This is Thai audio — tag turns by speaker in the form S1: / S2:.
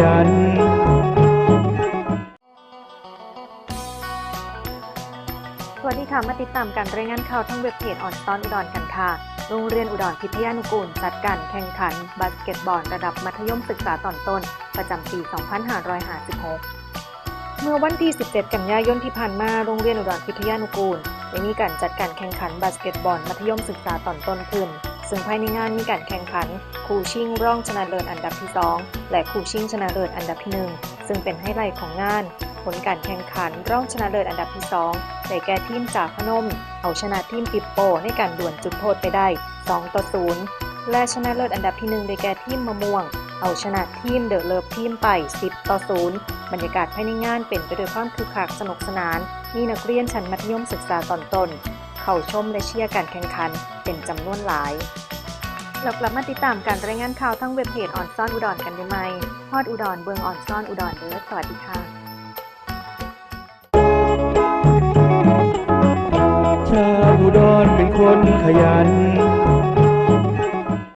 S1: ยัน
S2: สวัสดีค่ะ มาติดตามการรายงานข่าวทั้งเว็บเพจออนตอนอุดรกันค่ะ โรงเรียนอุดรพิทยานุกูล จัดการแข่งขัน บาสเกตบอลระดับมัธยมศึกษาตอนต้น ประจำปี 2556เมื่อวันที่ 17 กันยายนที่ผ่านมา โรงเรียนอุดรพิทยานุกูล ได้มีการจัดการแข่งขันบาสเกตบอลมัธยมศึกษาตอนต้นขึ้น ซึ่งภายในงานมีการแข่งขันคู่ชิงร่องชนะเลิศอันดับที่ 2 และคู่ชิงชนะเลิศอันดับที่ 1 ซึ่งเป็นไฮไลท์ของงาน ผลการแข่งขันร่องชนะเลิศอันดับที่ 2 ได้แก่ทีมจากพนม เอาชนะทีมปิปโปในการดวลจุดโทษไปได้ 2 ต่อ 0 และชนะเลิศอันดับที่ 1 ได้แก่ทีมมะม่วง เอาชนะทีมเดอะเลิฟทีมไป 10 ต่อ 0 บรรยากาศภายในงานเป็นไปด้วยความคึกคักสนุกสนาน มีนักเรียนชั้นมัธยมศึกษาตอนต้น เข้าชมและเชียร์การแข่งขันเป็นจำนวนหลายเรากลับมาติดตามการรายงานข่าวทั้งเว็บเพจออนซ่อนอุดรกันได้ไหมฮอดอุดรเบืองออนซ่อนอุดรเด้อสวัสดีค่ะ
S1: ชาวอุดรเป็นคนขยัน